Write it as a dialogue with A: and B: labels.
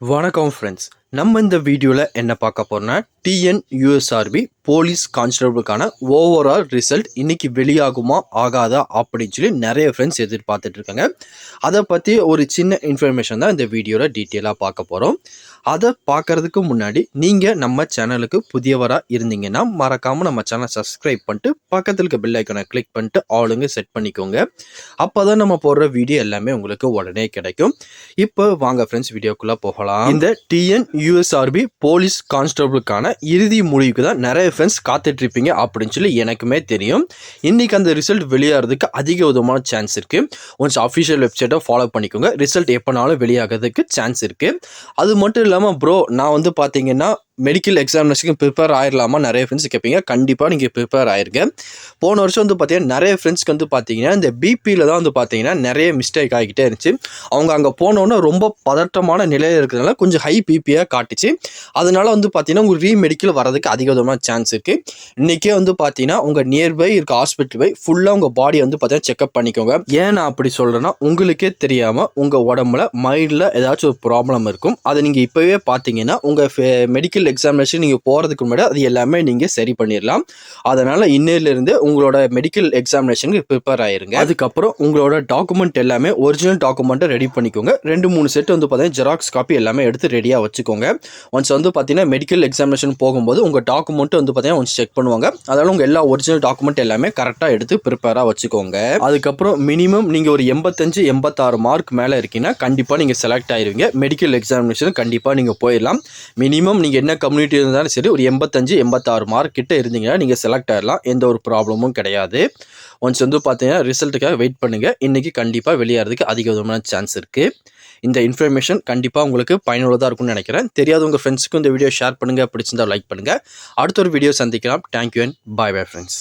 A: வணக்கம் ஃப்ரெண்ட்ஸ் நம்ம இந்த வீடியோவில் என்ன பார்க்க போகிறோன்னா டிஎன் யூஎஸ்ஆர்பி போலீஸ் கான்ஸ்டபிளுக்கான ஓவரால் ரிசல்ட் இன்றைக்கி வெளியாகுமா ஆகாதா அப்படின்னு சொல்லி நிறைய ஃப்ரெண்ட்ஸ் எதிர்பார்த்துட்டு இருக்காங்க. அதை பற்றி ஒரு சின்ன இன்ஃபர்மேஷன் தான் இந்த வீடியோவில் டீட்டெயிலாக பார்க்க போகிறோம் அதை பார்க்கறதுக்கு முன்னாடி நீங்கள் நம்ம சேனலுக்கு புதியவராக இருந்தீங்கன்னா மறக்காமல் நம்ம சேனல் சப்ஸ்கிரைப் பண்ணிட்டு பக்கத்தில் இருக்க பெல் ஐக்கனை கிளிக் பண்ணிட்டு ஆளுங்க செட் பண்ணிக்கோங்க. அப்போ தான் நம்ம போடுற வீடியோ எல்லாமே உங்களுக்கு உடனே கிடைக்கும். இப்போ வாங்க ஃப்ரெண்ட்ஸ் வீடியோக்குள்ளே போகலாம். இந்த டிஎன் யூஎஸ்ஆர்பி போலீஸ் கான்ஸ்டபிளுக்கான இறுதி முடிவுக்கு தான் நிறைய ஃப்ரெண்ட்ஸ் காத்துட்ருப்பீங்க அப்படின்னு சொல்லி எனக்குமே தெரியும். இன்றைக்கி அந்த ரிசல்ட் வெளியாகிறதுக்கு அதிக விதமான சான்ஸ் இருக்குது ஒன்ஸ் அஃபிஷியல் வெப்சைட்டை ஃபாலோ பண்ணிக்கோங்க. ரிசல்ட் எப்போனாலும் வெளியாகிறதுக்கு சான்ஸ் இருக்குது அது மட்டும் இல்லாமல் ப்ரோ நான் வந்து பார்த்தீங்கன்னா மெடிக்கல் எக்ஸாமினேஷனுக்கு ப்ரிப்பேர் ஆயிடலாமா நிறைய ஃப்ரெண்ட்ஸ் கேட்பீங்க கண்டிப்பாக நீங்கள் ப்ரிப்பேர் ஆயிருங்க. போன வருஷம் வந்து பார்த்தீங்கன்னா நிறைய ஃப்ரெண்ட்ஸ்க்கு வந்து பார்த்தீங்கன்னா இந்த பிபியில் தான் வந்து பார்த்தீங்கன்னா நிறைய மிஸ்டேக் ஆகிக்கிட்டே இருந்துச்சு. அவங்க அங்கே போனோன்னே ரொம்ப பதட்டமான நிலையில் இருக்கிறதுனால கொஞ்சம் ஹை பிபியாக காட்டுச்சு. அதனால வந்து பார்த்தீங்கன்னா உங்கள் ரீமெடிக்கல் வரதுக்கு அதிக விதமான சான்ஸ் இருக்குது இன்றைக்கே வந்து பார்த்தீங்கன்னா உங்கள் நியர்பை இருக்க ஹாஸ்பிட்டல் போய் ஃபுல்லாக உங்கள் பாடியை வந்து பார்த்தீங்கன்னா செக்அப் பண்ணிக்கோங்க. ஏன் நான் அப்படி சொல்கிறேன்னா உங்களுக்கே தெரியாமல் உங்கள் உடம்புல மைண்டில் ஏதாச்சும் ஒரு ப்ராப்ளம் இருக்கும். அதை நீங்கள் இப்போவே பார்த்தீங்கன்னா உங்கள் மெடிக்கல் எக்ஸாமினேஷன் நீங்கள் போகிறதுக்கு முன்னாடி அது எல்லாமே நீங்கள் சரி பண்ணிடலாம் அதனால் இன்னையிலேருந்து உங்களோட மெடிக்கல் எக்ஸாமினேஷனுக்கு ப்ரிப்பேர் ஆயிருங்க. அதுக்கப்புறம் உங்களோட டாக்குமெண்ட் எல்லாமே ஒரிஜினல் டாக்குமெண்ட்டை ரெடி பண்ணிக்கோங்க. ரெண்டு மூணு செட் வந்து பார்த்தீங்கன்னா ஜெராக்ஸ் காப்பி எல்லாமே எடுத்து ரெடியாக வச்சுக்கோங்க. ஒன்ஸ் வந்து பார்த்தீங்கன்னா மெடிக்கல் எக்ஸாமினேஷன் போகும்போது உங்கள் டாக்குமெண்ட் வந்து பார்த்தீங்கன்னா ஒன்ஸ் செக் பண்ணுவாங்க. அதனால் உங்கள் எல்லா ஒரிஜினல் டாக்குமெண்ட் எல்லாமே கரெக்டாக எடுத்து ப்ரிப்பேராக வச்சுக்கோங்க. அதுக்கப்புறம் மினிமம் நீங்கள் ஒரு எண்பத்தஞ்சு எண்பத்தாறு மார்க் மேலே இருக்கீங்கன்னா கண்டிப்பாக நீங்கள் செலக்ட் ஆயிருவீங்க. மெடிக்கல் எக்ஸாமினேஷன் கண்டிப்பாக நீங்கள் போயிடலாம் மினிமம் நீங்கள் என்ன கம்யூனிட்டி இருந்தாலும் சரி ஒரு எண்பத்தஞ்சு எண்பத்தாறு மார்க் கிட்டே இருந்தீங்கன்னா நீங்கள் செலக்ட் ஆயிடலாம் எந்த ஒரு ப்ராப்ளமும் கிடையாது. ஒன்ஸ் வந்து பார்த்தீங்கன்னா ரிசல்ட்டுக்காக வெயிட் பண்ணுங்கள் இன்றைக்கி கண்டிப்பாக வெளியாகிறதுக்கு அதிக விதமான சான்ஸ் இருக்குது இந்த இன்ஃபர்மேஷன் கண்டிப்பாக உங்களுக்கு பயனுள்ளதாக இருக்கும்னு நினைக்கிறேன். தெரியாத உங்கள் ஃப்ரெண்ட்ஸுக்கும் இந்த வீடியோ ஷேர் பண்ணுங்கள் பிடிச்சிருந்தா லைக் பண்ணுங்கள் அடுத்த ஒரு வீடியோ சந்திக்கலாம். Thank you and bye bye friends